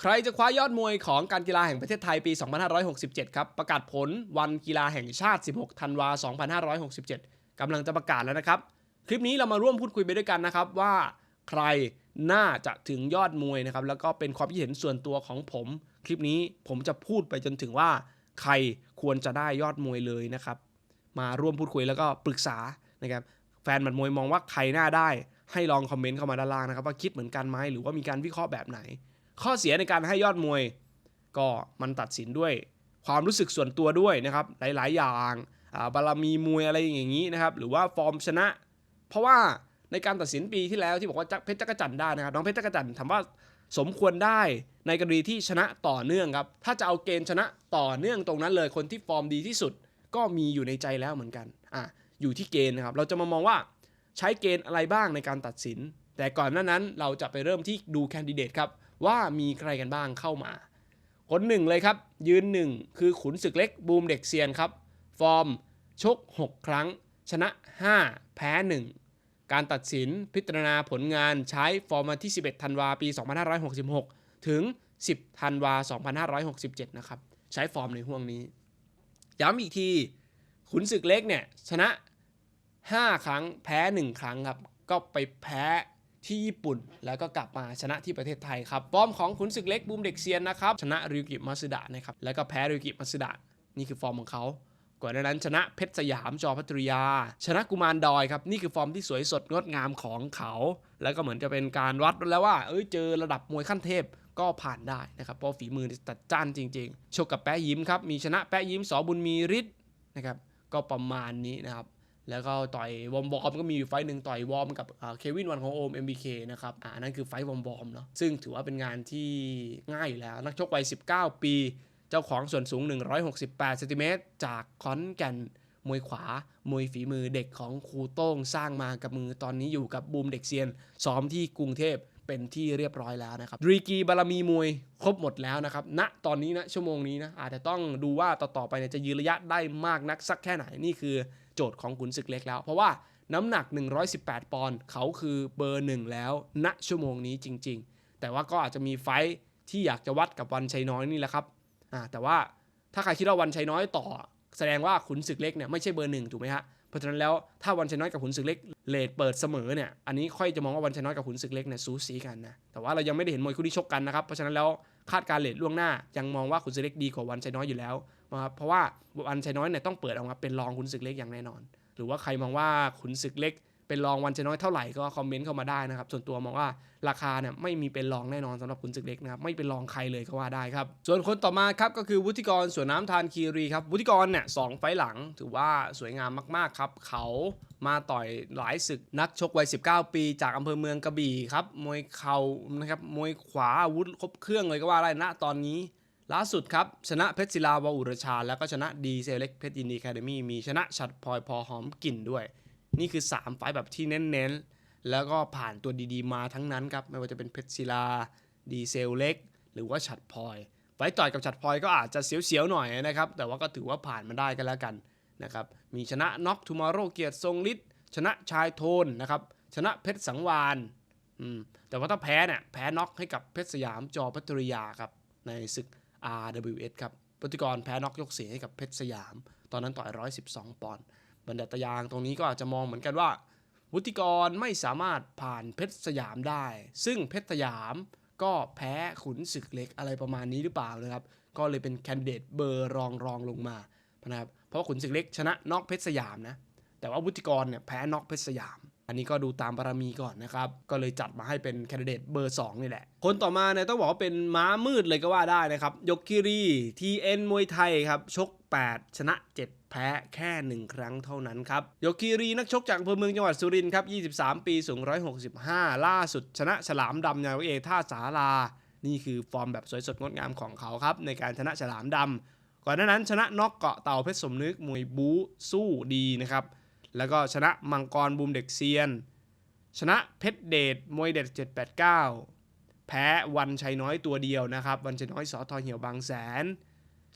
ใครจะคว้ายอดมวยของการกีฬาแห่งประเทศไทยปี 2567 ครับ ประกาศผลวันกีฬาแห่งชาติ 16 ธันวา 2567 กำลังจะประกาศแล้วนะครับ คลิปนี้เรามาร่วมพูดคุยไปด้วยกันนะครับว่าใครน่าจะถึงยอดมวยนะครับ แล้วก็เป็นความคิดเห็นส่วนตัวของผม คลิปนี้ผมจะพูดไปจนถึงว่า ใครควรจะได้ยอดมวยเลยนะครับ มาร่วมพูดคุยแล้วก็ปรึกษานะครับ แฟนหมัดมวยมองว่าใครน่าได้ ให้ลองคอมเมนต์เข้ามาด้านล่างนะครับว่าคิดเหมือนกันไหมหรือว่ามีการวิเคราะห์แบบไหน ข้อเสียในการให้ยอดมวย ก็มันตัดสินด้วยความรู้สึกส่วนตัวด้วยนะครับหลาย ๆ อย่างบารมีมวยอะไรอย่างนี้นะครับหรือว่าฟอร์มชนะ เพราะว่าในการตัดสินปีที่แล้วที่บอกว่าเพชรจักรจันทร์ได้นะครับน้องเพชรจักรจันทร์ถามว่าสมควรได้ในกรณีที่ชนะต่อเนื่องครับถ้าจะเอาเกณฑ์ชนะต่อเนื่องตรงนั้นเลยคนที่ฟอร์มดีที่สุด ก็มีอยู่ในใจแล้วเหมือนกันอะอยู่ที่เกณฑ์นะครับเราจะมามองว่าใช้เกณฑ์อะไรบ้างในการตัดสิน แต่ก่อนหน้านั้นเราจะไปเริ่มที่ดูแคนดิเดตครับ ว่ามีใครกันบ้างเข้ามา คนหนึ่งเลยครับ ยืนหนึ่งคือขุนศึกเล็กบูมเด็กเซียนครับ ฟอร์ม ชก 6 ครั้ง ชนะ 5 แพ้ 1 การตัดสินพิจารณาผลงานใช้ฟอร์มวันที่ 11 ธันวาปี 2566 ถึง 10 ธันวา 2567 นะครับ ใช้ฟอร์มในห่วงนี้ ย้ำอีกที ขุนศึกเล็กเนี่ยชนะ 5 ครั้งแพ้ 1 ครั้งครับ ก็ไปแพ้ ที่ญี่ปุ่น แล้วก็กลับมาชนะที่ประเทศไทยครับฟอร์มของขุนศึกเล็กบูมเด็กเซียนนะครับชนะริวกิมาสึดะนะครับแล้วก็แพ้ริวกิมาสึดะนี่คือฟอร์มของเขาก่อนหน้านั้นชนะเพชรสยามจอพัทรยา ชนะกุมารดอยครับ นี่คือฟอร์มที่สวยสดงดงามของเขา แล้วก็เหมือนจะเป็นการวัดแล้วว่า เอ้ยเจอระดับมวยขั้นเทพก็ผ่านได้นะครับเพราะฝีมือตัดจ้านจริง ๆ ชกกับแปะยิ้มครับ มีชนะแปะยิ้มสอบุญมีฤทธิ์นะครับก็ประมาณนี้นะครับ แล้วก็ต่อยวอมบอมก็มีอยู่ไฟหนึ่งต่อยวอมกับเควินวันของโอม MBK นะครับอ่าอันนั้นคือไฟวอมบอมเนาะซึ่งถือว่าเป็นงานที่ง่ายอยู่แล้ว นักชกวัย 19 ปี เจ้าของส่วนสูง 168เซนติเมตรจากคอนแก่นมวยขวา มวยฝีมือเด็กของครูโต้งสร้างมากับมือตอนนี้อยู่กับบูมเด็กเซียน ซ้อมที่กรุงเทพ เป็นที่เรียบร้อยแล้วนะครับรีกีบารมีมวยครบหมดแล้วนะครับณตอนนี้นะชั่วโมงนี้นะอาจจะต้องดูว่าต่อๆไปเนี่ยจะยืนระยะได้มากนักสักแค่ไหนนี่คือโจทย์ของขุนศึกเล็กแล้ว เพราะว่าน้ำหนัก 118 ปอนด์เขาคือเบอร์หนึ่งแล้วณชั่วโมงนี้จริง ๆ แต่ว่าก็อาจจะมีไฟที่อยากจะวัดกับวันชัยน้อยนี่แหละครับอ่าแต่ว่าถ้าใครคิดว่าวันชัยน้อยต่อ แสดงว่าขุนศึกเล็กเนี่ยไม่ใช่เบอร์หนึ่งถูกไหมฮะ ราะฉะนั้นแล้วถ้าวันชัยน้อยกับขุนศึกเล็กเลทเปิดเสมอเนี่ยอันนี้ค่อยจะมองว่าวันชัยน้อยกับขุนศึกเล็กเนี่ยสูสีกันนะแต่ว่าเรายังไม่ได้เห็นมวยคู่ที่ชกกันนะครับเพราะฉะนั้นแล้วคาดการณ์เลทล่วงหน้ายังมองว่าขุนศึกเล็กดีกว่าวันชัยน้อยอยู่แล้วนะครับเพราะว่าวันชัยน้อยเนี่ยต้องเปิดออกมาเป็นรองขุนศึกเล็กอย่างแน่นอน หรือว่าใครมองว่าขุนศึกเล็ก เป็นรองวันชัยน้อยเท่าไหร่ก็คอมเมนต์เข้ามาได้นะครับส่วนตัวมองว่าราคาเนี่ยไม่มีเป็นรองแน่นอนสำหรับขุนศึกเล็กนะครับไม่เป็นรองใครเลยก็ว่าได้ครับส่วนคนต่อมาครับก็คือวุฒิกรสวนน้ำทานคีรีครับวุฒิกรเนี่ยสองไฟหลังถือว่าสวยงามมากๆครับเขามาต่อยหลายศึกนักชกวัย 19 ปี จากอำเภอเมืองกระบี่ครับมวยเข่านะครับมวยขวาอาวุธครบเครื่องเลยก็ว่าได้นะตอนนี้ล่าสุดครับ ชนะเพชรศิลาวาอุรชา แล้วก็ชนะดีเซลเล็กเพชรยินดีแคเดมี่มีชนะฉัดพลอยพอหอมกลิ่นด้วย นี่คือ 3 ไฟล์แบบที่เน้นๆ แล้วก็ผ่านตัวดีๆ มาทั้งนั้นครับ ไม่ว่าจะเป็นเพชรศิลา ดีเซลเล็ก หรือว่าฉัดพลอย ไฟล์ต่อยกับฉัดพลอยก็อาจจะเสียวๆ หน่อยนะครับ แต่ว่าก็ถือว่าผ่านมาได้กันแล้วกันนะครับ มีชนะน็อกทูมอร์โรเกียรติทรงฤทธิ์ชนะชายโทนนะครับ ชนะเพชรสังวานอืมแต่ว่าถ้าแพ้เนี่ยแพ้น็อกให้กับเพชรสยามจอพัทริยาครับในศึก RWS ครับปฏิกรแพ้น็อกยกเสียให้กับเพชรสยาม ตอนนั้นต่อย 112 ปอนด์ บรรดาตะยางตรงนี้ก็อาจจะมองเหมือนกันว่า วุฒิกรไม่สามารถผ่านเพชรสยามได้ ซึ่งเพชรสยามก็แพ้ขุนศึกเล็กอะไรประมาณนี้หรือเปล่านะครับ ก็เลยเป็นแคนดิเดตเบอร์รองรองลงมานะครับเพราะขุนศึกเล็กชนะน็อกเพชรสยามนะแต่ว่าวุฒิกรเนี่ยแพ้น็อกเพชรสยาม อันนี้ก็ดูตามบารมีก่อนนะครับ ก็เลยจัดมาให้เป็นแคนดิเดตเบอร์ 2 นี่แหละ คนต่อมาเนี่ยต้องบอกว่าเป็นม้ามืดเลยก็ว่าได้นะครับ ยกคิรีทีเอ็นมวยไทยครับ ชก 8 ชนะ 7 แพ้แค่ 1 ครั้งเท่านั้นครับยกคิรีนักชกจากอำเภอเมืองจังหวัดสุรินทร์ครับ 23 ปีสูง 165 ล่าสุดชนะฉลามดำยาวเอท่าสาลา นี่คือฟอร์มแบบสวยสดงดงามของเขาครับ ในการชนะฉลามดำก่อนหน้านั้นชนะน็อกเกาะเต่าเพชรสมนึกมวยบู๊สู้ดีนะครับแล้วก็ชนะมังกรบูมเด็กเซียน ชนะเพชรเดชมวยเด็ด 789 แพ้วันชัยน้อยตัวเดียวนะครับ วันชัยน้อยสอทอเหี่ยวบางแสน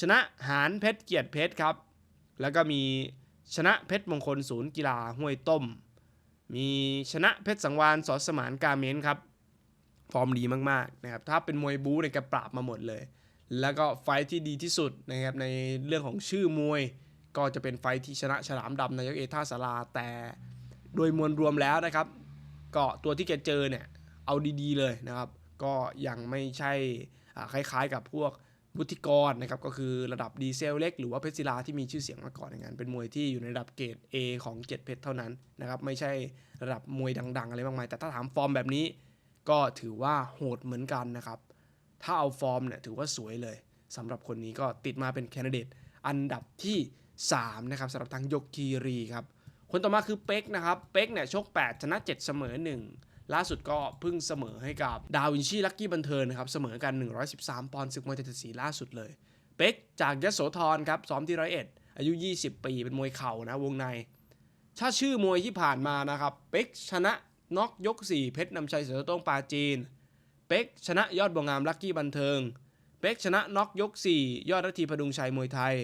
ชนะหานเพชรเกียรติเพชรครับ แล้วก็มีชนะเพชรมงคลศูนย์กีฬาห้วยต้ม มีชนะเพชรสังวานสอสมานกาเมนครับ ฟอร์มดีมากๆนะครับถ้าเป็นมวยบู๊เนี่ยแกปราบมาหมดเลย แล้วก็ไฟที่ดีที่สุดนะครับในเรื่องของชื่อมวย ก็จะเป็นไฟที่ชนะฉลามดำนายกเอท่าสาราแต่โดยมวลรวมแล้วนะครับ ก็ตัวที่แกเจอเนี่ยเอาดีๆเลยนะครับ ก็ยังไม่ใช่คล้ายๆกับพวก วุฒิกรนะครับก็คือระดับดีเซลเล็กหรือว่าเพชรศิลาที่มีชื่อเสียงมาก่อนอย่านเป็นมวยที่อยู่ในระดับเกรด A ของเจ็ดเพชรเท่านั้นนะครับไม่ใช่ระดับมวยดัง ๆ อะไรมากมาย แต่ถ้าถามฟอร์มแบบนี้ ก็ถือว่าโหดเหมือนกันนะครับ ถ้าเอาฟอร์มเนี่ยถือว่าสวยเลยสำหรับคนนี้ก็ติดมาเป็นแคนดิเดตอันดับที่ 3 นะครับสำหรับทางยกคีรีครับคนต่อมาคือเป็กนะครับเป็กเนี่ยชก 8 ชนะ 7 เสมอ 1 ล่าสุดก็เพิ่งเสมอให้กับดาวินชีลักกี้บันเทิงนะครับ เสมอกัน 113 ปอนด์ศึกมวยเจ็ดสีล่าสุดเลย เป็กจากยโสธรครับซ้อมที่ร้อยเอ็ดอายุ 20 ปีเป็นมวยเข่านะวงใน ถ้าชื่อมวยที่ผ่านมานะครับเป็กชนะน็อกยก 4 เพชรนำชัยเสือโต้งปาจีน เป็กชนะยอดบวงงามลักกี้บันเทิง เป็กชนะน็อกยก 4 ยอดรัตีพดุงชัยมวยไทย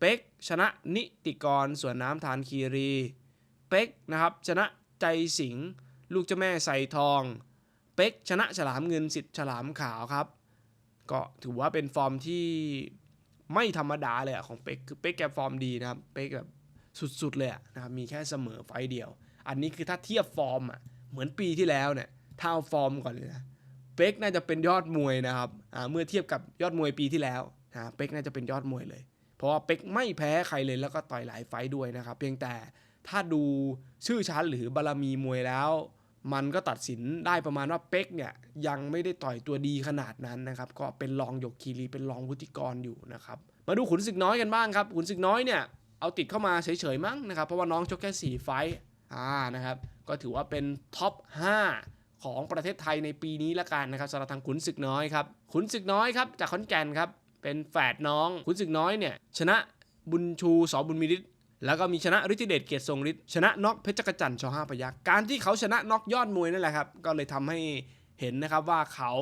เป็กชนะนิติกรสวนน้ำทานคีรี เป็กนะครับชนะใจสิงห์ ลูกเจ้าแม่ใส่ทอง เป็กชนะฉลามเงินสิทธิ์ฉลามขาวครับ ก็ถือว่าเป็นฟอร์มที่ไม่ธรรมดาเลยอะของเป็กคือเป็กแกฟอร์มดีนะครับ เป็กแบบสุดๆเลยอะนะครับ มีแค่เสมอไฟเดียว อันนี้คือถ้าเทียบฟอร์มอะเหมือนปีที่แล้วเนี่ยถ้าเอาฟอร์มก่อนเลยนะ เป็กน่าจะเป็นยอดมวยนะครับอ่าเมื่อเทียบกับยอดมวยปีที่แล้วนะเป็กน่าจะเป็นยอดมวยเลย เพราะว่าเป็กไม่แพ้ใครเลยแล้วก็ต่อยหลายไฟด้วยนะครับ เพียงแต่ ถ้าดูชื่อชั้นหรือบารมีมวยแล้ว มันก็ตัดสินได้ประมาณว่าเป็กเนี่ยยังไม่ได้ต่อยตัวดีขนาดนั้นนะครับ ก็เป็นรองหยกคีรีเป็นรองวุฒิกรอยู่นะครับ มาดูขุนศึกน้อยกันบ้างครับ ขุนศึกน้อยเนี่ยเอาติดเข้ามาเฉยๆมั้งนะครับ เพราะว่าน้องชกแค่ 4 ไฟต์อ่านะครับ ก็ถือว่าเป็นท็อป 5 ของประเทศไทยในปีนี้ละกันนะครับสำหรับทางขุนศึกน้อยครับขุนศึกน้อยครับจากขอนแก่นครับเป็นแฝดน้องขุนศึกน้อยเนี่ยชนะบุญชูสอบุญมีฤทธิ์ แล้วก็มีชนะฤทธิเดชเกียรติทรงฤทธิ์ชนะน็อกเพชรกรจันชอห้าพยักการที่เขาชนะน็อกยอดมวยนั่นแหละครับ ก็เลยทำให้เห็นนะครับว่าเขา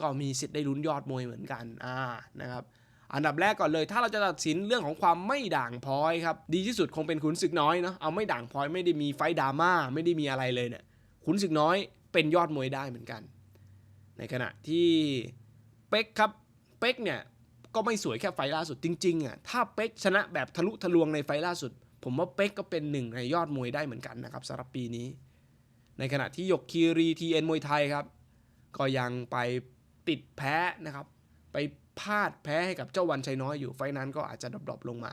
ก็มีสิทธิ์ได้ลุ้นยอดมวยเหมือนกันอ่านะครับอันดับแรกก่อนเลยถ้าเราจะตัดสินเรื่องของความไม่ด่างพร้อยครับดีที่สุดคงเป็นขุนศึกน้อยเนาะเอาไม่ด่างพร้อยไม่ได้มีไฟดราม่าไม่ได้มีอะไรเลยเนี่ยขุนศึกน้อยเป็นยอดมวยได้เหมือนกัน ในขณะที่เป็กครับเป็กเนี่ยก็ไม่สวยแค่ไฟล่าสุดจริงๆอะถ้าเป็กชนะแบบทะลุทะลวงในไฟล่าสุด ผมว่าเป็กก็เป็นหนึ่งในยอดมวยได้เหมือนกันนะครับสำหรับปีนี้ ในขณะที่หยกคีรีทีเอ็นมวยไทยครับ ก็ยังไปติดแพ้นะครับ ไปพลาดแพ้ให้กับเจ้าวันชัยน้อยอยู่ไฟนั้นก็อาจจะดรอปลงมา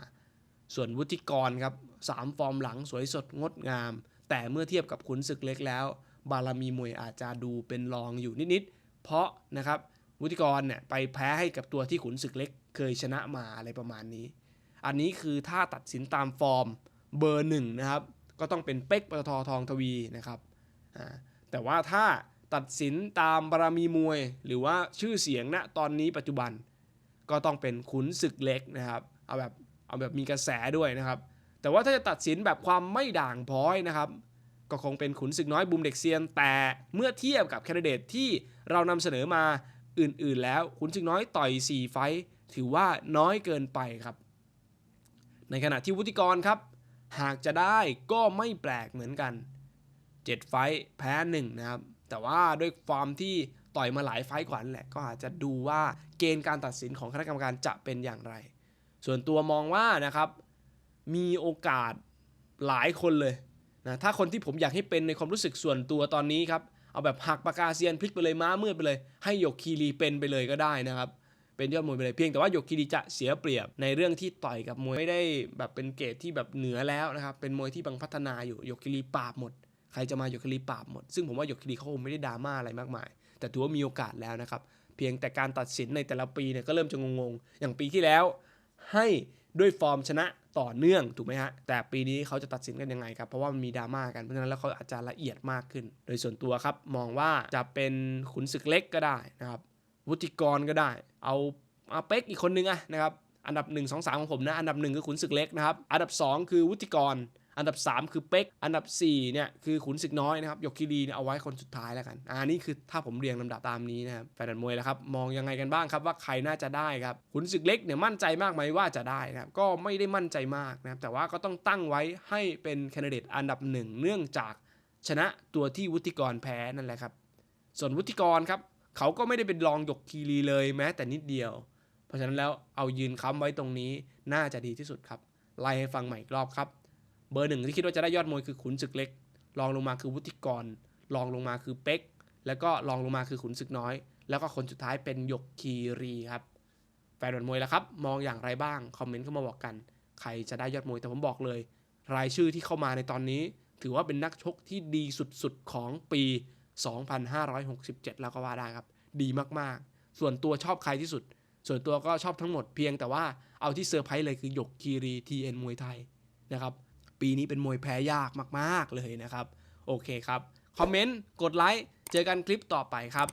ส่วนวุฒิกรครับสามฟอร์มหลังสวยสดงดงาม แต่เมื่อเทียบกับขุนศึกเล็กแล้ว บารมีมวยอาจจะดูเป็นรองอยู่นิดๆเพราะนะครับวุฒิกรเนี่ยไปแพ้ให้กับตัวที่ขุนศึกเล็กเคยชนะมาอะไรประมาณนี้ อันนี้คือถ้าตัดสินตามฟอร์มเบอร์หนึ่งนะครับ ก็ต้องเป็นเป็กปตททองทวีนะครับแต่ว่าถ้าตัดสินตามบารมีมวย หรือว่าชื่อเสียงณตอนนี้ปัจจุบัน ก็ต้องเป็นขุนศึกเล็กนะครับเอาแบบเอาแบบมีกระแสด้วยนะครับ แต่ว่าถ้าจะตัดสินแบบความไม่ด่างพ้อยนะครับ ก็คงเป็นขุนศึกน้อยบูมเด็กเซียน แต่เมื่อเทียบกับแคนดิเดตที่เรานำเสนอมาอื่นๆ แล้วขุนศึกน้อยต่อย 4 ไฟถือว่าน้อยเกินไปครับ ในขณะที่วุฒิกรครับ หากจะได้ก็ไม่แปลกเหมือนกัน 7 ไฟท์แพ้1นะครับ แต่ว่าด้วยฟอร์มที่ต่อยมาหลายไฟท์กว่านั่นแหละ ก็อาจจะดูว่าเกณฑ์การตัดสินของคณะกรรมการจะเป็นอย่างไร ส่วนตัวมองว่านะครับ มีโอกาสหลายคนเลยนะถ้าคนที่ผมอยากให้เป็นในความรู้สึกส่วนตัวตอนนี้ครับ เอาแบบหักปากกาเซียนพลิกไปเลยม้ามืดไปเลย ให้หยกคีรีเป็นไปเลยก็ได้นะครับ เป็นยอดมวยไปเลยเพียงแต่ว่าหยกคีรีจะเสียเปรียบในเรื่องที่ต่อยกับมวยไม่ได้แบบเป็นเกรดที่แบบเหนือแล้วนะครับเป็นมวยที่บังพัฒนาอยู่หยกคีรีปราบหมด ใครจะมาหยกคีรีปราบหมด ซึ่งผมว่าหยกคีรีเขาคงไม่ได้ดราม่าอะไรมากมาย แต่ถือว่ามีโอกาสแล้วนะครับเพียงแต่การตัดสินในแต่ละปีเนี่ยก็เริ่มจะงงๆอย่างปีที่แล้ว ให้ด้วยฟอร์มชนะต่อเนื่องถูกไหมฮะ แต่ปีนี้เขาจะตัดสินกันยังไงครับ เพราะว่ามันมีดราม่ากัน เพราะฉะนั้นแล้วเขาอาจจะละเอียดมากขึ้น โดยส่วนตัวครับ มองว่าจะเป็นขุนศึกเล็กก็ได้นะครับ วุฒิกรก็ได้ เอาเอาเป็กอีกคนนึงอะนะครับอันดับ 1 2 3 ของผมนะ อันดับ 1 คือขุนศึกเล็กนะครับ อันดับ 2 คือวุฒิกร อันดับ 3 คือเป็ก อันดับ4เนี่ยคือขุนศึกน้อยนะครับ ยกคีรีเนี่ยเอาไว้คนสุดท้ายแล้วกัน อ่านี่คือถ้าผมเรียงลำดับตามนี้นะครับแฟนบอลมวยแล้วครับ มองยังไงกันบ้างครับว่าใครน่าจะได้ครับ ขุนศึกเล็กเนี่ยมั่นใจมากไหมว่าจะได้นะครับ ก็ไม่ได้มั่นใจมากนะครับ แต่ว่าก็ต้องตั้งไว้ให้เป็นแคนดิเดตอันดับหนึ่งเนื่องจากชนะตัวที่วุฒิกรแพ้นั่นแหละครับ ส่วนวุฒิกรครับ เขาก็ไม่ได้เป็นรองหยกคีรีเลยแม้แต่นิดเดียว เพราะฉะนั้นแล้วเอายืนค้ำไว้ตรงนี้น่าจะดีที่สุดครับ ไล่ให้ฟังใหม่อีกรอบครับ เบอร์หนึ่งที่คิดว่าจะได้ยอดมวยคือขุนศึกเล็ก รองลงมาคือวุฒิกร รองลงมาคือเป๊ก แล้วก็รองลงมาคือขุนศึกน้อย แล้วก็คนสุดท้ายเป็นหยกคีรีครับ แฟนบอลมวยแล้วครับ มองอย่างไรบ้าง คอมเมนต์เข้ามาบอกกัน ใครจะได้ยอดมวย แต่ผมบอกเลย รายชื่อที่เข้ามาในตอนนี้ ถือว่าเป็นนักชกที่ดีสุดๆของปี 2567 แล้วก็ว่าได้ครับ ดีมากๆ ส่วนตัวชอบใครที่สุด ส่วนตัวก็ชอบทั้งหมดเพียงแต่ว่าเอาที่เซอร์ไพรส์เลยคือหยกคีรีทีเอ็นมวยไทยนะครับปีนี้เป็นมวยแพ้ยากมาก ๆ เลยนะครับ โอเคครับ คอมเมนต์ กดไลค์ เจอกันคลิปต่อไปครับ